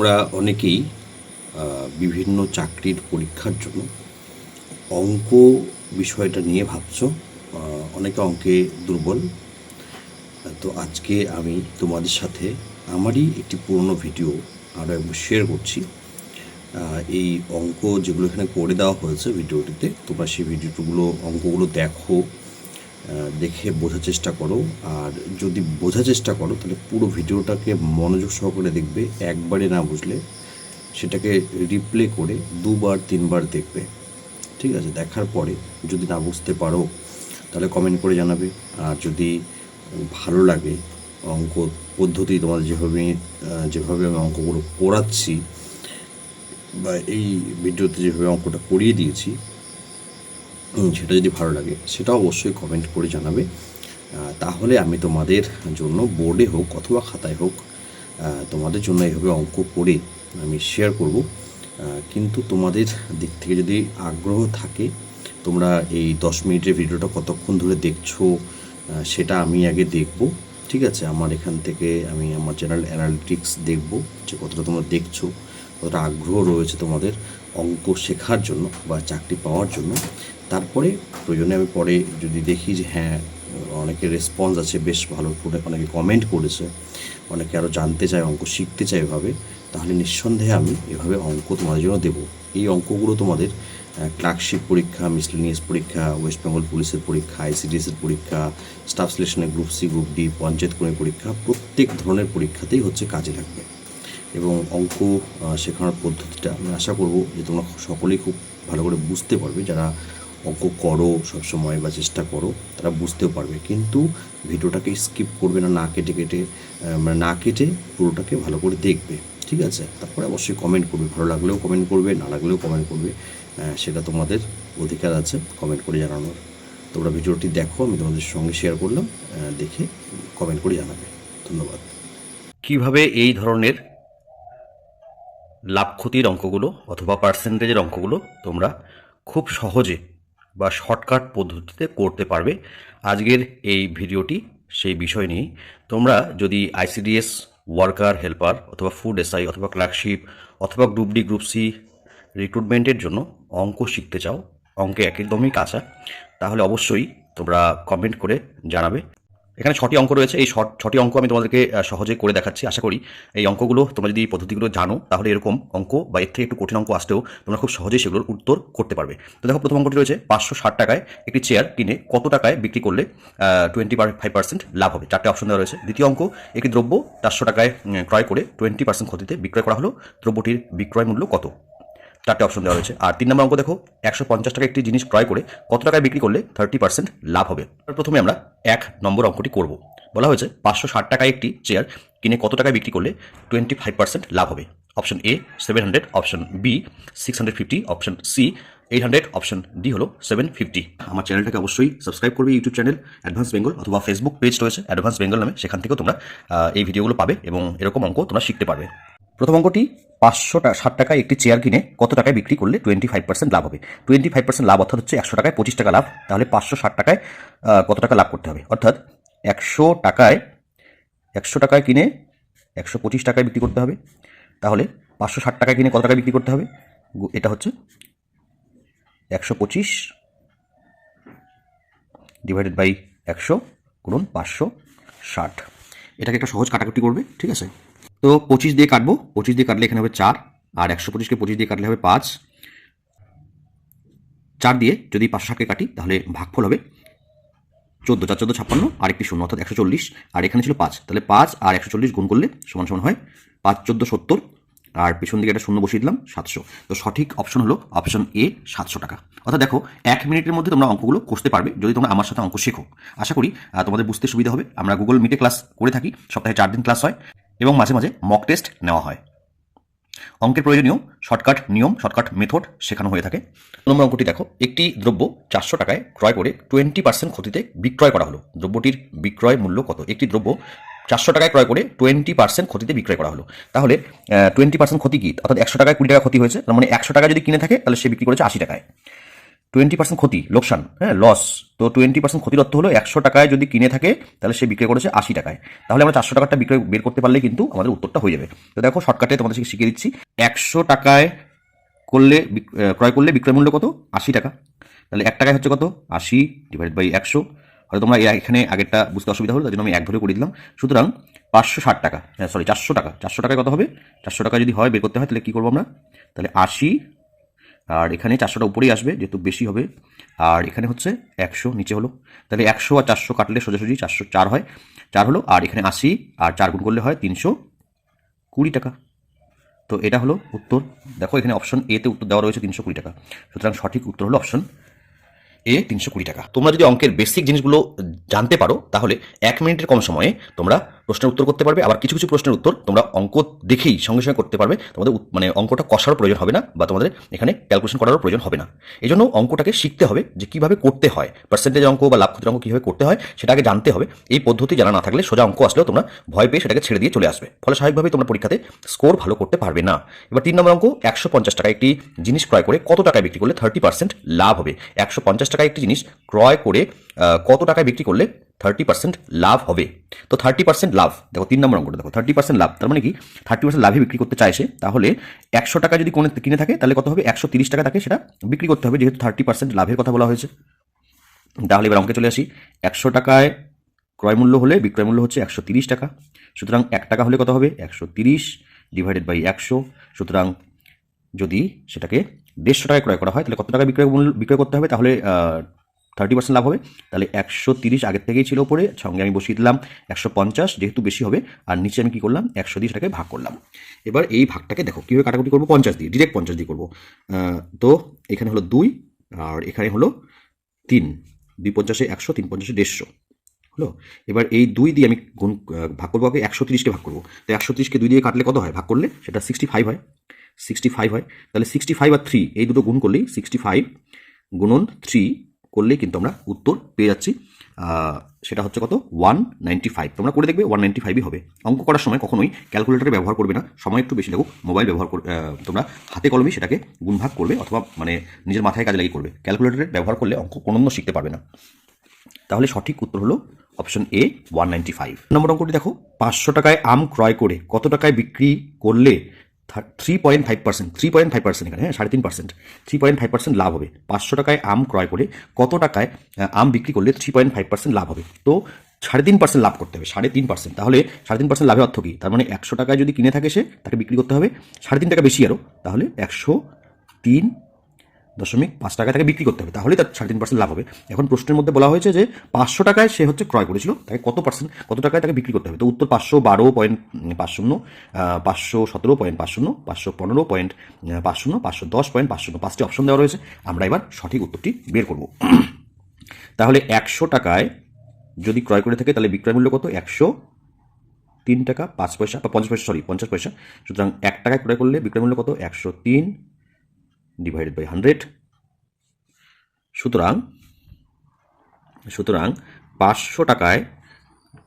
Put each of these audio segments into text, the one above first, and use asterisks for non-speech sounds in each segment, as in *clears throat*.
তোমরা অনেকেই বিভিন্ন চাকরির পরীক্ষার জন্য অঙ্ক বিষয়টা নিয়ে ভাবছ। অনেকে অঙ্কে দুর্বল। তো আজকে আমি তোমাদের সাথে আমারই একটি পুরনো ভিডিও আরও একবার শেয়ার করছি। এই অঙ্ক যেগুলো এখানে করে দেওয়া হয়েছে ভিডিওটিতে, তোমরা সেই ভিডিওগুলো, অঙ্কগুলো দেখো। দেখে বোঝার চেষ্টা করো। আর যদি বোঝার চেষ্টা করো, তাহলে পুরো ভিডিওটাকে মনোযোগ সহকারে দেখবে। একবারে না বুঝলে সেটাকে রিপ্লে করে দুবার, তিনবার দেখবে। ঠিক আছে? দেখার পরে যদি না বুঝতে পারো, তাহলে কমেন্ট করে জানাবে। আর যদি ভালো লাগে অঙ্ক পদ্ধতি তোমাদের যেভাবে যেভাবে আমি অঙ্কগুলো করাচ্ছি বা এই ভিডিওতে যেভাবে অঙ্কটা করিয়ে দিয়েছি সেটা যদি ভালো লাগে সেটা অবশ্যই কমেন্ট করে জানাবে। তাহলে আমি তোমাদের জন্য বোর্ডে হোক অথবা খাতায় হোক তোমাদের জন্য এইভাবে অঙ্ক করে আমি শেয়ার করব। কিন্তু তোমাদের দিক থেকে যদি আগ্রহ থাকে, তোমরা এই দশ মিনিটের ভিডিওটা কতক্ষণ ধরে দেখছ সেটা আমি আগে দেখব, ঠিক আছে? আমার এখান থেকে আমি আমার চ্যানেল অ্যানালিটিক্স দেখব যে কতটা তোমরা দেখছ, কতটা আগ্রহ রয়েছে তোমাদের। অঙ্ক শেখার জন্য বা চাকরি পাওয়ার জন্য। তারপরে প্রয়োজনে আমি পরে যদি দেখি যে হ্যাঁ অনেকে রেসপন্স আছে, বেশ ভালো করে অনেকে কমেন্ট করেছে, অনেকে আরও জানতে চায়, অঙ্ক শিখতে চায় এভাবে, তাহলে নিঃসন্দেহে আমি এভাবে অঙ্ক তোমাদের জন্য দেবো। এই অঙ্কগুলো তোমাদের ক্লার্কশিপ পরীক্ষা মিসলিনিয়াস পরীক্ষা ওয়েস্ট বেঙ্গল পুলিশের পরীক্ষা আইসিডিএসের পরীক্ষা staff সিলেকশনের group C group D panchayat কর্মী পরীক্ষা, প্রত্যেক ধরনের পরীক্ষাতেই হচ্ছে কাজে লাগবে। এবং অঙ্ক শেখানোর পদ্ধতিটা আমি আশা করব যে তোমরা সকলেই খুব ভালো করে বুঝতে পারবে। যারা অঙ্ক করো সবসময় বা চেষ্টা করো, তারা বুঝতেও পারবে। কিন্তু ভিডিওটাকে স্কিপ করবে না না কেটে কেটে মানে না কেটে পুরোটাকে ভালো করে দেখবে, ঠিক আছে? তারপরে অবশ্যই কমেন্ট করবে। ভালো লাগলেও কমেন্ট করবে, না লাগলেও কমেন্ট করবে। সেটা তোমাদের অধিকার আছে কমেন্ট করে জানানোর। তোমরা ভিডিওটি দেখো, আমি তোমাদের সঙ্গে শেয়ার করলাম দেখে কমেন্ট করে জানাবে। ধন্যবাদ। কীভাবে এই ধরনের লাভ ক্ষতির অঙ্কগুলো অথবা পার্সেন্টেজের অঙ্কগুলো তোমরা খুব সহজে বা শর্টকাট পদ্ধতিতে করতে পারবে। আজকের এই ভিডিওটি সেই বিষয় নিয়েই। তোমরা যদি আইসিডিএস ওয়ার্কার হেল্পার অথবা ফুড এসআই অথবা ক্লার্কশিপ অথবা গ্রুপ ডি গ্রুপ সি রিক্রুটমেন্টের জন্য অঙ্ক শিখতে চাও, অঙ্কে একদমই কাঁচা, তাহলে অবশ্যই তোমরা কমেন্ট করে জানাবে। এখানে ছটি অঙ্ক রয়েছে। এই ছটি অঙ্ক আমি তোমাদেরকে সহজে করে দেখাচ্ছি। আশা করি এই অঙ্কগুলো তোমরা যদি পদ্ধতিগুলো জানো, তাহলে এরকম অঙ্ক বা এর থেকে একটু কঠিন অঙ্ক আসতেও তোমরা খুব সহজেই সেগুলোর উত্তর করতে পারবে। তো দেখো, প্রথম অঙ্কটি রয়েছে, পাঁচশো ষাট টাকায় একটি চেয়ার কিনে কত টাকায় বিক্রি করলে টোয়েন্টি ফাইভ পার্সেন্ট লাভ হবে? চারটে অপশন দেওয়া রয়েছে। দ্বিতীয় অঙ্ক, একটি দ্রব্য চারশো টাকায় ক্রয় করে টোয়েন্টি পার্সেন্ট ক্ষতিতে বিক্রয় করা হলো। দ্রব্যটির বিক্রয় মূল্য কত? চারটে অপশন দেওয়া রয়েছে। আর তিন নম্বর অঙ্ক দেখো, একশো পঞ্চাশ টাকা একটি জিনিস ক্রয় করে কত টাকায় বিক্রি করলে থার্টি পার্সেন্ট লাভ হবে? প্রথমে আমরা এক নম্বর অঙ্কটি করব। বলা হয়েছে পাঁচশো ষাট টাকায় একটি চেয়ার কিনে কত টাকায় বিক্রি করলে টোয়েন্টি ফাইভ পার্সেন্ট লাভ হবে? Option A seven hundred option B six hundred fifty option C eight hundred option D হলো সেভেন ফিফটি আমার চ্যানেলটাকে অবশ্যই সাবস্ক্রাইব করবে ইউটিউব চ্যানেল অ্যাডভান্স বেঙ্গল অথবা ফেসবুক পেজ রয়েছে অ্যাডভান্স বেঙ্গল নামে। সেখান থেকেও তোমরা এই ভিডিওগুলো পাবে এবং এরকম অঙ্ক তোমরা শিখতে পারবে। প্রথম অঙ্কটি পাঁচশো ষাট টাকায় একটি চেয়ার কিনে কত টাকায় বিক্রি করলে টোয়েন্টি ফাইভ পার্সেন্ট লাভ হবে? টোয়েন্টি ফাইভ পার্সেন্ট লাভ অর্থাৎ হচ্ছে একশো টাকায় পঁচিশ টাকা লাভ, তাহলে পাঁচশো ষাট টাকায় কত টাকা লাভ করতে হবে? অর্থাৎ একশো টাকায় একশো টাকায় কিনে একশো পঁচিশ টাকায় বিক্রি করতে হবে, তাহলে পাঁচশো ষাট টাকায় কিনে কত টাকায় বিক্রি করতে হবে? এটা হচ্ছে একশো পঁচিশ ডিভাইডেড বাই একশো, গুণন পাঁচশো ষাট। এটাকে একটা সহজ কাটাকুটি করবে, ঠিক আছে? তো পঁচিশ দিয়ে কাটবো। পঁচিশ দিয়ে কাটলে এখানে হবে চার, আর একশো পঁচিশকে পঁচিশ দিয়ে কাটলে হবে পাঁচ। চার দিয়ে যদি পাঁচশো ষাটকে কাটি, তাহলে ভাগফল হবে চোদ্দ, চার চোদ্দ, ছাপ্পান্ন আর একটি শূন্য, অর্থাৎ একশো চল্লিশ, আর এখানে ছিল পাঁচ। তাহলে পাঁচ আর একশো চল্লিশ গুণ করলে সমান সমান হয় পাঁচ, চোদ্দ, সত্তর, আর পিছন দিকে একটা শূন্য বসিয়ে দিলাম, সাতশো। তো সঠিক অপশন হলো অপশন এ, সাতশো টাকা। অর্থাৎ দেখো, এক মিনিটের মধ্যে তোমরা অঙ্কগুলো করতে পারবে, যদি তোমরা আমার সাথে অঙ্ক শেখো। আশা করি তোমাদের বুঝতে সুবিধা হবে। আমরা গুগল মিটে ক্লাস করে থাকি, সপ্তাহে চার দিন ক্লাস হয়। এবং মাঝে মাঝে মক টেস্ট নেওয়া হয়। অঙ্কের প্রয়োজনীয় শর্টকাট নিয়ম শর্টকাট মেথড শেখানো হয়ে থাকে। নম্বর অঙ্কটি দেখো। একটি দ্রব্য চারশো টাকায় ক্রয় করে টোয়েন্টি পার্সেন্ট ক্ষতিতে বিক্রয় করা হলো। দ্রব্যটির বিক্রয় মূল্য কত? একটি দ্রব্য চারশো টাকায় ক্রয় করে টোয়েন্টি পার্সেন্ট ক্ষতিতে বিক্রয় করা হলো। তাহলে টোয়েন্টি পার্সেন্ট ক্ষতি কি? অর্থাৎ একশো টাকায় কুড়ি টাকা ক্ষতি হয়েছে। তার মানে একশো টাকা যদি কিনে থাকে, তাহলে সে বিক্রি করেছে আশি টাকায়। টোয়েন্টি পার্সেন্ট ক্ষতি, লোকসান হ্যাঁ লস তো টোয়েন্টি পার্সেন্ট ক্ষতির অর্থ হলো একশো টাকায় যদি কিনে থাকে, তাহলে সে বিক্রি করেছে আশি টাকায়। তাহলে আমরা চারশো টাকাটা বিক্রয় বের করতে পারলে কিন্তু আমাদের উত্তরটা হয়ে যাবে। তো দেখো শর্টকাটে তোমাদের শিখিয়ে দিচ্ছি। একশো টাকায় করলে ক্রয় করলে বিক্রয় মূল্য কত? আশি টাকা। তাহলে এক টাকায় হচ্ছে কত? আশি ডিভাইড বাই একশো। হয়তো তোমরা এখানে আগেরটা বুঝতে অসুবিধা হলো তার জন্য আমি এক ধরে করে দিলাম। সুতরাং পাঁচশো ষাট টাকা হ্যাঁ সরি চারশো টাকা। চারশো টাকায় কত হবে? চারশো টাকা যদি হয় বের করতে হয়, তাহলে কী করব আমরা? তাহলে আশি আর এখানে চারশোটা উপরেই আসবে, যেহেতু বেশি হবে। আর এখানে হচ্ছে একশো, নিচে হলো। তাহলে একশো আর চারশো কাটলে সোজাসুজি চারশো চার হয়। চার হলো, আর এখানে আশি, আর চার গুণ করলে হয় তিনশো কুড়ি টাকা। তো এটা হলো উত্তর। দেখো, এখানে অপশন এতে উত্তর দেওয়া রয়েছে তিনশো কুড়ি টাকা। সুতরাং সঠিক উত্তর হলো অপশন এ তিনশো কুড়ি টাকা। তোমরা যদি অঙ্কের বেসিক জিনিসগুলো জানতে পারো, তাহলে এক মিনিটের কম সময়ে তোমরা প্রশ্নের উত্তর করতে পারবে, আবার কিছু কিছু প্রশ্নের উত্তর তোমরা অঙ্ক দেখেই সঙ্গে সঙ্গে করতে পারবে, তোমাদের মানে অঙ্কটা কষারও প্রয়োজন হবে না বা তোমাদের এখানে ক্যালকুলেশন করারও প্রয়োজন হবে না। এই জন্য অঙ্কটাকে শিখতে হবে যে কীভাবে করতে হয় পার্সেন্টেজ অঙ্ক বা লাভ ক্ষতির অঙ্ক কীভাবে করতে হয় সেটাকে জানতে হবে, এই পদ্ধতি জানা না থাকলে সোজা অঙ্ক আসলেও তোমরা ভয় পেয়ে সেটাকে ছেড়ে দিয়ে চলে আসবে। ফলে স্বাভাবিকভাবে তোমরা পরীক্ষাতে স্কোর ভালো করতে পারবে না। এবার তিন নম্বর অঙ্ক, একশো পঞ্চাশ টাকা একটি জিনিস ক্রয় করে কত টাকায় বিক্রি করলে থার্টি পার্সেন্ট লাভ হবে? একশো পঞ্চাশ টাকা একটি জিনিস ক্রয় করে কত টাকায় বিক্রি করলে থার্টি পার্সেন্ট লাভ হবে? তো থার্টি পার্সেন্ট লাভ। দেখো, তিন নম্বর অঙ্কটা দেখো থার্টি পার্সেন্ট লাভ। তার মানে কি? থার্টি পার্সেন্ট লাভে বিক্রি করতে চাইছে, তাহলে একশো টাকা যদি কোনো কিনে থাকে, তাহলে কত হবে? একশো তিরিশ টাকা তাকে সেটা বিক্রি করতে হবে, যেহেতু থার্টি পার্সেন্ট লাভের কথা বলা হয়েছে। তাহলে এবার অঙ্কে চলে আসি। একশো টাকায় ক্রয় মূল্য হলে বিক্রয় মূল্য হচ্ছে একশো তিরিশ টাকা। সুতরাং এক টাকা হলে কত হবে? একশো তিরিশ ডিভাইডেড বাই একশো। সুতরাং যদি সেটাকে দেড়শো টাকায় ক্রয় করা হয়, তাহলে কত টাকা বিক্রয় বিক্রয় করতে হবে? তাহলে থার্টি পার্সেন্ট লাভ হবে। তাহলে একশো তিরিশ আগের থেকেই ছিল ওপরে সঙ্গে আমি বসিয়ে দিলাম একশো পঞ্চাশ যেহেতু বেশি হবে, আর নিচে আমি কী করলাম? একশো দিয়ে সেটাকে ভাগ করলাম। এবার এই ভাগটাকে দেখো, কীভাবে কাটাকুটি করব? পঞ্চাশ দিয়ে ডিরেক্ট পঞ্চাশ দিয়ে করব। তো এখানে হলো দুই, আর এখানে হলো তিন। দুই পঞ্চাশে একশো, তিন পঞ্চাশে দেড়শো। হলো? এবার এই দুই দিয়ে আমি গুণ ভাগ করব আগে, একশো তিরিশকে ভাগ করব। তো একশো তিরিশকে দুই দিয়ে কাটলে কত হয়? ভাগ করলে সেটা সিক্সটি ফাইভ হয়। সিক্সটি ফাইভ হয়। তাহলে সিক্সটি ফাইভ আর থ্রি এই দুটো গুণ করলেই সিক্সটি ফাইভ গুণন থ্রি করলেই কিন্তু আমরা উত্তর পেয়ে যাচ্ছি। সেটা হচ্ছে কত? ওয়ান নাইনটি ফাইভ তোমরা করে দেখবে ওয়ান নাইনটি ফাইভই হবে। অঙ্ক করার সময় কখনোই ক্যালকুলেটরে ব্যবহার করবে না। সময় একটু বেশি লাগুক। মোবাইল ব্যবহার তোমরা হাতে কলমে সেটাকে গুণভাগ করবে অথবা মানে নিজের মাথায় কাজে লাগিয়ে করবে। ক্যালকুলেটরে ব্যবহার করলে অঙ্ক কোনো শিখতে পারবে না। তাহলে সঠিক উত্তর হলো option A one ninety five নম্বর অঙ্কটি দেখো। পাঁচশো টাকায় আম ক্রয় করে কত টাকায় বিক্রি করলে three point five percent three point five percent এখানে হ্যাঁ সাড়ে তিন percent three point five percent লাভ হবে। পাঁচশো টাকায় আম ক্রয় করে কত টাকায় আম বিক্রি করলে থ্রি পয়েন্ট ফাইভ পার্সেন্ট লাভ হবে। তো সাড়ে তিন পার্সেন্ট লাভ করতে হবে, সাড়ে তিন পার্সেন্ট তাহলে সাড়ে তিন পার্সেন্ট লাভের অর্থ কী? তার মানে একশো টাকায় যদি কিনে থাকে সে, তাকে বিক্রি করতে হবে। সাড়ে তিন টাকা বেশি আরও তাহলে একশো তিন দশমিক পাঁচ টাকা তাকে বিক্রি করতে হবে, তাহলেই তার সাড়ে তিন পার্সেন্ট লাভ হবে। এখন প্রশ্নের মধ্যে বলা হয়েছে যে পাঁচশো টাকায় সে হচ্ছে ক্রয় করেছিল, তাকে কত পার্সেন্ট কত টাকায় তাকে বিক্রি করতে হবে? তো উত্তর পাঁচশো বারো পয়েন্ট পাঁচ শূন্য পাঁচশো সতেরো পয়েন্ট পাঁচ শূন্য, পাঁচশো পনেরো পয়েন্ট পাঁচ শূন্য, পাঁচশো দশ পয়েন্ট পাঁচ শূন্য। পাঁচটি অপশন দেওয়া রয়েছে। আমরা এবার সঠিক উত্তরটি বের করব। *clears throat* তাহলে একশো টাকায় যদি ক্রয় করে থাকে, তাহলে বিক্রয় মূল্য কত? একশো তিন টাকা পাঁচ পয়সা বা পঞ্চাশ পয়সা, সরি, পঞ্চাশ পয়সা। সুতরাং এক টাকায় ক্রয় করলে বিক্রয় মূল্য কত? একশো তিন ডিভাইডেড বাই হান্ড্রেড সুতরাং সুতরাং পাঁচশো টাকায়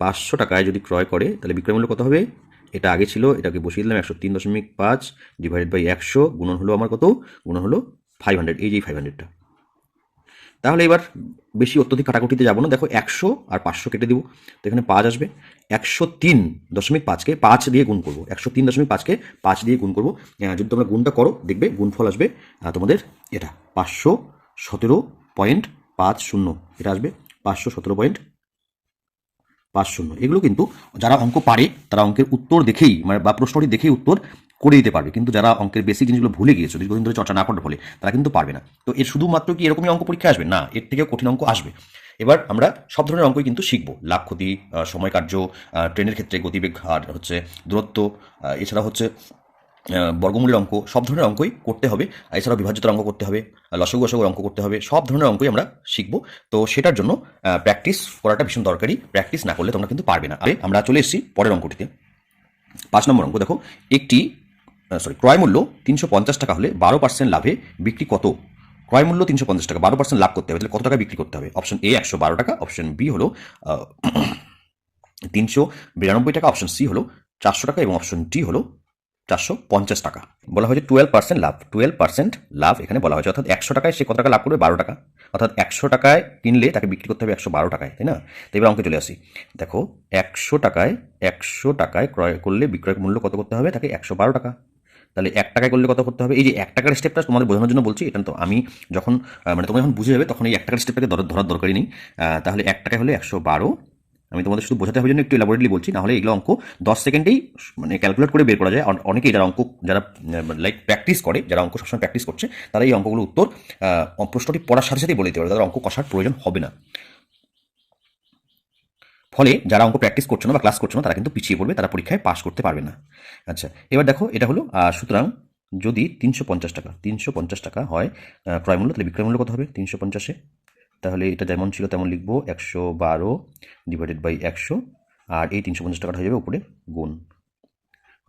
পাঁচশো টাকায় যদি ক্রয় করে, তাহলে বিক্রয় মূল্য কত হবে? এটা আগে ছিল, এটাকে বসিয়ে দিলাম একশো তিন দশমিক পাঁচ ডিভাইডেড বাই একশো, গুণন হলো আমার কত? গুণন হলো ফাইভ হান্ড্রেড এই যে ফাইভ হান্ড্রেডটা তাহলে এবার বেশি অত্যধিক কাটাকুটিতে যাব না। দেখো একশো আর পাঁচশো কেটে দিব। তো এখানে পাঁচ আসবে। একশো তিন দশমিক পাঁচকে পাঁচ দিয়ে গুণ করব। একশো তিন দশমিক পাঁচকে পাঁচ দিয়ে গুণ করব। যদি তোমরা গুণটা করো, দেখবে গুণফল আসবে তোমাদের এটা, পাঁচশো সতেরো পয়েন্ট পাঁচ শূন্য। এটা আসবে পাঁচশো সতেরো পয়েন্ট পাঁচ শূন্য। এগুলো কিন্তু যারা অঙ্ক পারে, তারা অঙ্কের উত্তর দেখেই মানে বা প্রশ্নটি দেখেই উত্তর করে দিতে পারবে। কিন্তু যারা অঙ্কের বেসিক জিনিসগুলো ভুলে গিয়েছে দীর্ঘদিন ধরে চর্চা না করার ফলে তারা কিন্তু পারবে না। তো এর শুধুমাত্র কি এরকমই অঙ্ক পরীক্ষা আসবে? না, এর থেকেও কঠিন অঙ্ক আসবে। এবার আমরা সব ধরনের অঙ্কই কিন্তু শিখব। লাভ ক্ষতি সময় কার্য ট্রেনের ক্ষেত্রে গতিবেগ, আর হচ্ছে দূরত্ব এছাড়া হচ্ছে বর্গমূলের অঙ্ক, সব ধরনের অঙ্কই করতে হবে। এছাড়াও বিভাজ্যতার অঙ্ক করতে হবে লসগু গসগুর অঙ্ক করতে হবে, সব ধরনের অঙ্কই আমরা শিখব। তো সেটার জন্য প্র্যাকটিস করাটা ভীষণ দরকারি। প্র্যাকটিস না করলে তোমরা কিন্তু পারবে না। আরে, আমরা চলে এসেছি পরের অঙ্কটিতে। পাঁচ নম্বর অঙ্ক, দেখো, একটি সরি ক্রয় মূল্য তিনশো পঞ্চাশ টাকা হলে বারো পার্সেন্ট লাভে বিক্রি কত? ক্রয় মূল্য তিনশো পঞ্চাশ টাকা, বারো পার্সেন্ট লাভ করতে হবে। তাহলে কত টাকা বিক্রি করতে হবে? অপশন এ একশো বারো টাকা অপশন বি হলো *clears throat* তিনশো বিরানব্বই টাকা অপশন সি হলো চারশো টাকা এবং অপশন ডি হলো চারশো পঞ্চাশ টাকা। বলা হয়েছে টুয়েলভ পার্সেন্ট লাভ। টুয়েলভ পার্সেন্ট লাভ এখানে বলা হয়েছে। অর্থাৎ একশো টাকায় সে কত টাকা লাভ করবে? বারো টাকা। অর্থাৎ একশো টাকায় কিনলে তাকে বিক্রি করতে হবে একশো বারো টাকায়, তাই না? তো এবার অঙ্কে চলে আসি। দেখো, একশো টাকায় একশো টাকায় ক্রয় করলে বিক্রয় মূল্য কত করতে হবে? তাকে একশো বারো টাকা। তাহলে এক টাকায় করলে কত করতে হবে? এই যে এক টাকার স্টেপটা তোমাদের বোঝানোর জন্য বলছি, এটা তো আমি যখন মানে তোমরা যখন বুঝে যাবে, তখন এই এক টাকার স্টেপটাকে ধরার দরকারই নেই। তাহলে এক টাকায় হলে একশো বারো। আমি তোমাদের শুধু বোঝাতে হবে জন্য একটু এলাবোরেটলি বলছি নাহলে এগুলো অঙ্ক দশ সেকেন্ডেই মানে ক্যালকুলেট করে বের করা যায়। অনেকেই যারা অঙ্ক, যারা লাইক প্র্যাকটিস করে, যারা অঙ্ক সবসময় প্র্যাকটিস করছে তারা এই অঙ্কগুলো উত্তর প্রশ্নটি পড়ার সাথে সাথেই বলে দিতে পারে। তাদের অঙ্ক কষার প্রয়োজন হবে না। ফলে যারা অঙ্ক প্র্যাকটিস করছে না বা ক্লাস করছে না তারা কিন্তু পিছিয়ে পড়বে তারা পরীক্ষায় পাস করতে পারবে না। আচ্ছা এবার দেখো এটা হলো সুতরাং যদি তিনশো পঞ্চাশ টাকা তিনশো পঞ্চাশ টাকা হয় আহ, ক্রয় মূল্য তাহলে বিক্রয় মূল্য কত হবে? তিনশো পঞ্চাশে। তাহলে এটা যেমন ছিল তেমন লিখব একশো বারো ডিভাইডেড বাই একশো আর এই তিনশো পঞ্চাশ টাকাটা হয়ে যাবে উপরে গুণ।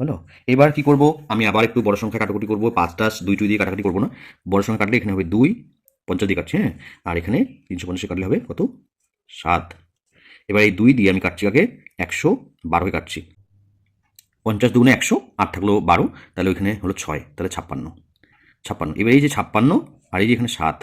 হলো? এবার কি করব? আমি আবার একটু বড় সংখ্যা কাটাকুটি করব পাঁচটা দুই টুই দিয়ে কাটাকাটি করব না। বড় সংখ্যা কাটলে এখানে হবে দুই পঞ্চাশ দিয়ে কাটছি হ্যাঁ? আর এখানে তিনশো পঞ্চাশে কাটলে হবে কত? সাত। এবার এই দুই দিয়ে আমি কাটছি আগে একশো বারোকে কাটছি। পঞ্চাশ দুগুণে একশো আর থাকল বারো, তাহলে ওইখানে হলো ছয়, তাহলে ছাপ্পান্ন। ছাপ্পান্ন। এবার এই যে ছাপ্পান্ন আর এই যে এখানে সাত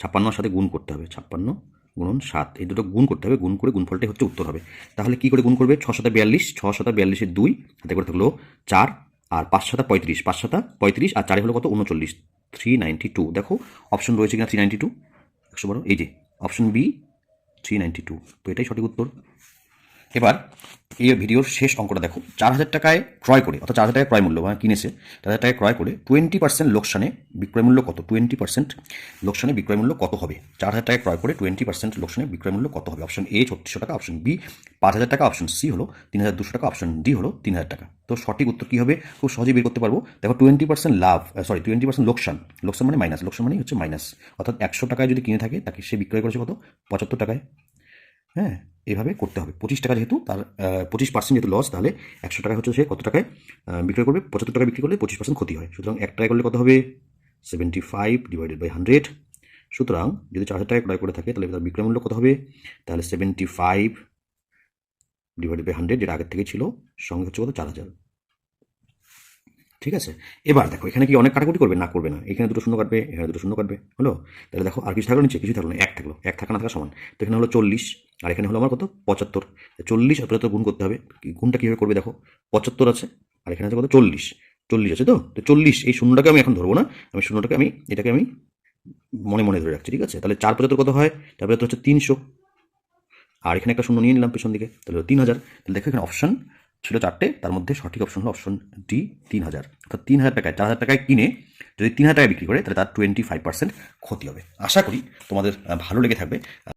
ছাপ্পান্নর সাথে গুণ করতে হবে। ছাপ্পান্ন গুণন সাত, এই দুটো গুণ করতে হবে, গুণ করে গুণফলটাই হচ্ছে উত্তর হবে। তাহলে কি করে গুণ করবে? ছ সাতা বিয়াল্লিশ, ছ সাতা বিয়াল্লিশের দুই, হাতে করে থাকল চার আর পাঁচ সাতা পঁয়ত্রিশ, পাঁচ সাতা পঁয়ত্রিশ আর চারে হলো কত? উনচল্লিশ। থ্রি নাইনটি টু দেখো অপশন রয়েছে কিনা থ্রি নাইনটি টু একশো বারো? এই যে option B three ninety two. তো এটাই সঠিক উত্তর। এবার এই ভিডিওর শেষ অঙ্কটা দেখো। চার হাজার টাকায় ক্রয় করে, অর্থাৎ চার হাজার টাকায় ক্রয় মূল্য মানে কিনেছে, চার হাজার টাকায় ক্রয় করে টোয়েন্টি পার্সেন্ট লোকসানে বিক্রয় মূল্য কত? টোয়েন্টি পার্সেন্ট লোকসানে বিক্রয় মূল্য কত হবে? চার হাজার টাকায় ক্রয় করে টোয়েন্টি পার্সেন্ট লোকসানে বিক্রয় মূল্য কত হবে? অপশন এ ছত্রিশশো টাকা অপশন বি পাঁচ হাজার টাকা অপশন সি হলো তিন হাজার দুশো টাকা অপশন ডি হলো তিন হাজার টাকা। তো সঠিক উত্তর কী হবে? খুব সহজেই বের করতে পারব। দেখো টোয়েন্টি পার্সেন্ট লাভ সরি টোয়েন্টি পার্সেন্ট লোকসান। লোকসান মানে মাইনাস লোকসান মানে হচ্ছে মাইনাস অর্থাৎ একশো টাকায় যদি কিনে থাকে, তাকে সে বিক্রয় করেছে কত? পঁচাত্তর টাকায়। হ্যাঁ এভাবে করতে হবে। পঁচিশ টাকা যেহেতু, তার পঁচিশ পার্সেন্ট যেহেতু লস তাহলে একশো টাকা হচ্ছে সে কত টাকায় বিক্রয় করবে? পঁচাত্তর টাকা বিক্রি করলে পঁচিশ পার্সেন্ট ক্ষতি হয়। সুতরাং এক টাকা করলে কত হবে? Seventy five divided by hundred সুতরাং যদি চার হাজার টাকা ক্রয় করে থাকে, তাহলে তার বিক্রয় মূল্য কত হবে? তাহলে seventy five divided by hundred যেটা আগের থেকে ছিল, সঙ্গে হচ্ছে কত? চার হাজার। ঠিক আছে? এবার দেখো, এখানে কি অনেক কাটাকুটি করবে? না করবে না। এখানে দুটো শূন্য কাটবে, এখানে দুটো শূন্য কাটবে। হলো? তাহলে দেখো, আর কিছু থাকল নিচে? কিছু থাকল না। এক থাকল। এক থাকা না থাকা সমান। তো এখানে হলো চল্লিশ, আর এখানে হলো আমার কত? পঁচাত্তর। চল্লিশ আর গুণ করতে হবে। গুণটা কীভাবে করবে দেখো? পঁচাত্তর আছে, আর এখানে আছে কত? চল্লিশ। চল্লিশ আছে তো? তো চল্লিশ, এই শূন্যটাকে আমি এখন ধরবো না। আমি শূন্যটাকে আমি, এটাকে আমি মনে মনে ধরে রাখছি, ঠিক আছে? তাহলে চার পঁচাত্তর কত হয়? চার পঁচাত্তর হচ্ছে তিনশো। আর এখানে একটা শূন্য নিয়ে নিলাম পেছন দিকে। তাহলে তিন হাজার। তাহলে দেখো এখানে অপশন ছিল চারটে, তার মধ্যে সঠিক অপশন হলো অপশন ডি তিন হাজার। অর্থাৎ তিন হাজার টাকায়, চার হাজার টাকায় কিনে যদি তিন হাজার টাকায় বিক্রি করে, তাহলে তার টোয়েন্টি ফাইভ পার্সেন্ট ক্ষতি হবে। আশা করি তোমাদের ভালো লেগে থাকবে।